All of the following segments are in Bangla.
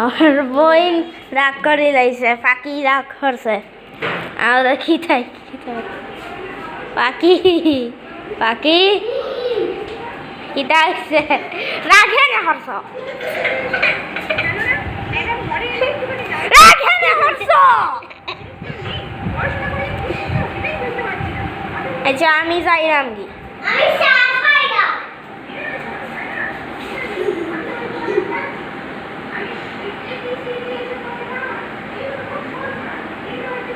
আমার বোন রাগ করে লাইছে, পাখি রাগ করছে। আমাদের খিতাই খিতাই পাখি পাখি। কিতা হচ্ছে রাখে না করছ রাখে না করছ আচ্ছা আমি যাইলাম কি আমি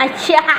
আমি দিলে বাড়ি যাইব আচ্ছা